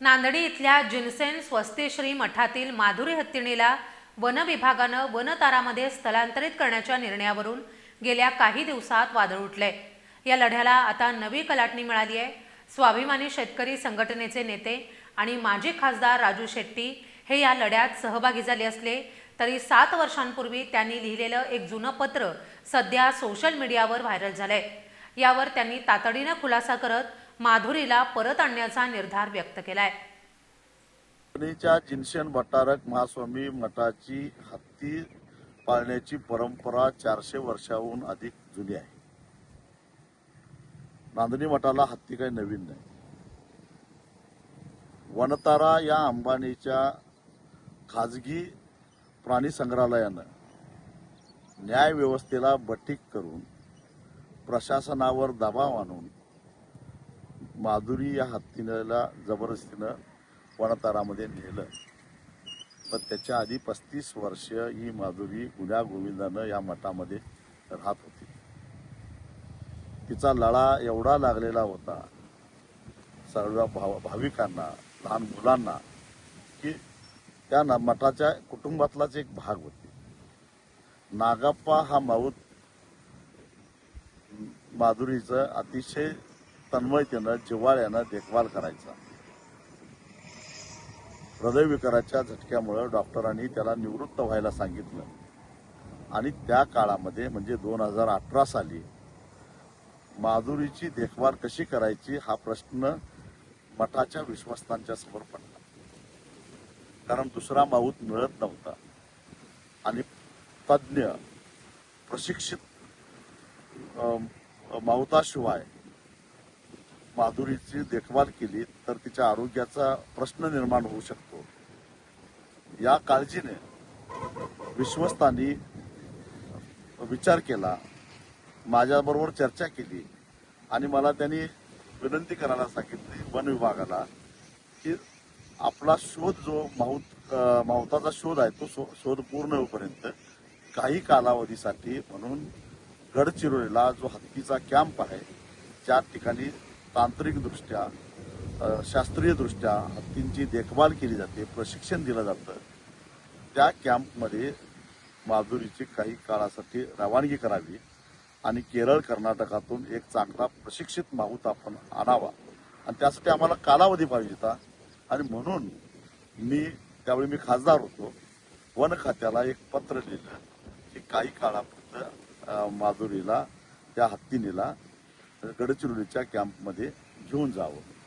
नांदडी इथल्या जिनसेन स्वस्तिश्री मठातील माधुरी हत्तीणीला वन विभागानं वनतारामध्ये स्थलांतरित करण्याच्या निर्णयावरून गेल्या काही दिवसात वादळ उठले. या लढ्याला आता नवी कलाटणी मिळाली आहे. स्वाभिमानी शेतकरी संघटनेचे नेते आणि माजी खासदार राजू शेट्टी हे या लढ्यात सहभागी झाले असले तरी सात वर्षांपूर्वी त्यांनी लिहिलेलं एक जुनं पत्र सध्या सोशल मीडियावर व्हायरल झालंय. यावर त्यांनी तातडीनं खुलासा करत माधुरीला परत आणण्याचा निर्धार व्यक्त केलाय. जिनशन भट्टारक महास्वामी मठाची हत्ती पाळण्याची परंपरा चारशे वर्षाहून अधिक जुनी आहे. नांदणी मठाला हत्ती काही नवीन नाही. वनतारा या अंबानीच्या खाजगी प्राणी संग्रहालयानं न्याय व्यवस्थेला बटीक करून प्रशासनावर दबाव आणून माधुरी या हत्तीला जबरदस्तीनं वनतारामध्ये नेलं. पण त्याच्या आधी पस्तीस वर्ष ही माधुरी गुन्हा गोविंदानं या मठामध्ये राहत होती. तिचा लळा एवढा लागलेला होता सर्व भाव भाविकांना लहान मुलांना की त्या मठाच्या कुटुंबातलाच एक भाग होती. नागाप्पा हा माऊत माधुरीचं अतिशय तन्मयतेनं जिव्हाळ्यानं देखभाल करायचा. हृदयविकाराच्या झटक्यामुळं डॉक्टरांनी त्याला निवृत्त व्हायला सांगितलं. आणि त्या काळामध्ये म्हणजे दोन हजार अठरा साली माधुरीची देखभाल कशी करायची हा प्रश्न मठाच्या विश्वस्तांच्या समोर पडला. कारण दुसरा माऊत मिळत नव्हता. आणि तज्ज्ञ प्रशिक्षित माहुताशिवाय माऊताशिवाय माधुरीची देखभाल केली तर तिच्या आरोग्याचा प्रश्न निर्माण होऊ शकतो. या काळजीने विश्वस्तांनी विचार केला माझ्याबरोबर चर्चा केली आणि मला त्यांनी विनंती करायला सांगितली वन विभागाला की आपला शोध जो माहुत अं, माहुताचा शोध आहे तो शो- शोध पूर्ण होईपर्यंत काही कालावधीसाठी म्हणून गडचिरोलीला जो हत्तीचा कॅम्प आहे त्या ठिकाणी तांत्रिकदृष्ट्या शास्त्रीयदृष्ट्या हत्तींची देखभाल केली जाते प्रशिक्षण दिलं जातं. त्या कॅम्पमध्ये माधुरीची काही काळासाठी रवानगी करावी आणि केरळ कर्नाटकातून एक चांगला प्रशिक्षित माहूत आपण आणावा. आणि त्यासाठी आम्हाला कालावधी पाहिजे होता. आणि म्हणून मी त्यावेळी मी खासदार होतो वन खात्याला एक पत्र लिहिलं की काही काळापर्यंत माधुरीला त्या हत्तीनीला गडचिरोलीच्या कॅम्पमध्ये घेऊन जावं.